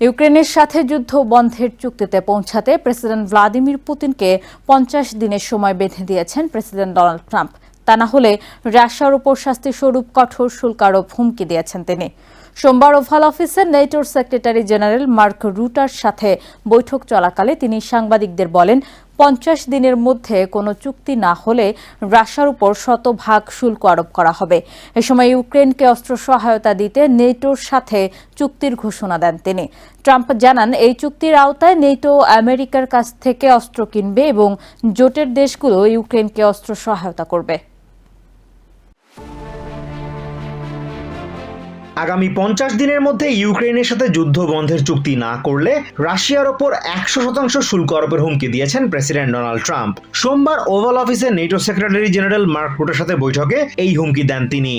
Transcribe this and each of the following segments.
ইউক্রেনের সাথে যুদ্ধ বন্ধের চুক্তিতে পৌঁছাতে প্রেসিডেন্ট ভ্লাদিমির পুতিনকে পঞ্চাশ দিনের সময় বেঁধে দিয়েছেন প্রেসিডেন্ট ডোনাল্ড ট্রাম্প। তা না হলে রাশিয়ার উপর শাস্তি স্বরূপ কঠোর শুল্ক আরোপ হুমকি দিয়েছেন তিনি। সোমবার ওভাল অফিসে নেটোর সেক্রেটারি জেনারেল মার্ক রুটার সাথে বৈঠক চলাকালে তিনি সাংবাদিকদের বলেন পঞ্চাশ দিনের মধ্যে কোনো চুক্তি না হলে রাশিয়ার উপর শতভাগ শুল্ক আরোপ করা হবে। এ সময় ইউক্রেনকে অস্ত্র সহায়তা দিতে নেটোর সাথে চুক্তির ঘোষণা দেন তিনি। ট্রাম্প জানান, এই চুক্তির আওতায় নেটো আমেরিকার কাছ থেকে অস্ত্র কিনবে এবং জোটের দেশগুলো ইউক্রেনকে অস্ত্র সহায়তা করবে। আগামী পঞ্চাশ দিনের মধ্যে ইউক্রেনের সাথে যুদ্ধ বন্ধের চুক্তি না করলে রাশিয়ার ওপর একশো শতাংশ শুল্ক আরোপের হুমকি দিয়েছেন প্রেসিডেন্ট ডোনাল্ড ট্রাম্প। সোমবার ওভাল অফিসে নেটো সেক্রেটারি জেনারেল মার্ক রুটের সাথে বৈঠকে এই হুমকি দেন তিনি।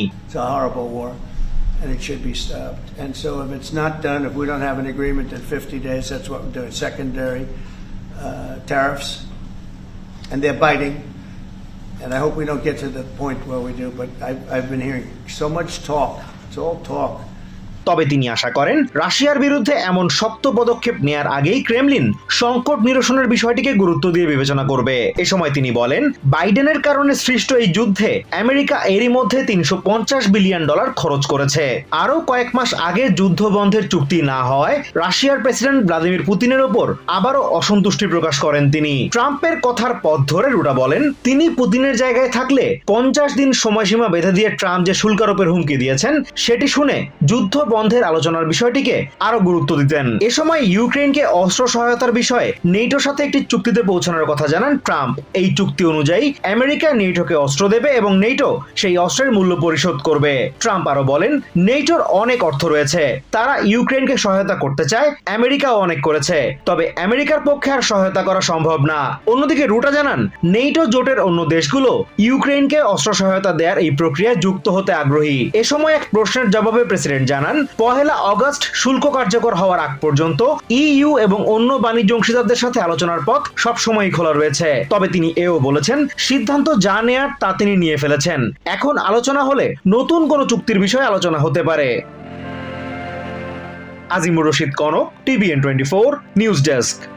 And I hope we don't get to the point where we do, but I've, I've been so much talk It's all talk. তবে তিনি আশা করেন রাশিয়ার বিরুদ্ধে এমন শক্ত পদক্ষেপ নেয়ার আগেই ক্রেমলিন সংকট নিরসনের বিষয়টিকে গুরুত্ব দিয়ে বিবেচনা করবে। এ সময় তিনি বলেন, বাইডেনের কারণে সৃষ্ট এই যুদ্ধে আমেরিকা এরই মধ্যে তিনশো বিলিয়ন ডলার খরচ করেছে। আরও কয়েক মাস আগে যুদ্ধ বন্ধের চুক্তি না হওয়ায় রাশিয়ার প্রেসিডেন্ট ভ্লাদিমির পুতিনের ওপর আবারও অসন্তুষ্টি প্রকাশ করেন তিনি। ট্রাম্পের কথার পথ ধরে রুটা বলেন, তিনি পুতিনের জায়গায় থাকলে পঞ্চাশ দিন সময়সীমা বেঁধে দিয়ে ট্রাম্প যে শুল্কারোপের হুমকি দিয়েছেন, সেটি শুনে যুদ্ধ বন্ধের আলোচনার বিষয়টিকে আরও গুরুত্ব দিতেন। এ সময় ইউক্রেনকে অস্ত্র সহায়তার বিষয়ে নেটোর সাথে একটি চুক্তিতে পৌঁছানোর কথা জানান ট্রাম্প। এই চুক্তি অনুযায়ী আমেরিকা নেটোকে অস্ত্র দেবে এবং নেটো সেই অস্ত্রের মূল্য পরিশোধ করবে। ট্রাম্প আরও বলেন, নেটোর অনেক অর্থ রয়েছে। তারা ইউক্রেনকে সহায়তা করতে চায়, আমেরিকাও অনেক করেছে। তবে আমেরিকার পক্ষে আর সহায়তা করা সম্ভব না। অন্যদিকে রুটা জানান, নেটো জোটের অন্য দেশগুলো ইউক্রেনকে অস্ত্র সহায়তা দেওয়ার এই প্রক্রিয়ায় যুক্ত হতে আগ্রহী। এ সময় এক প্রশ্নের জবাবে প্রেসিডেন্ট জানান পহেলা অগস্ট শুল্ক কার্যকর হওয়ার আগ পর্যন্ত ইইউ এবং অন্য বাণিজ্য অংশীদারদের সাথে আলোচনার পথ সবসময়ই খোলা রয়েছে। তবে তিনি এও বলেছেন, সিদ্ধান্ত যা নেয়ার তা তিনি নিয়ে ফেলেছেন। এখন আলোচনা হলে নতুন কোনো চুক্তির বিষয়ে আলোচনা হতে পারে। Azimur Rashid Konok TVN twenty four news desk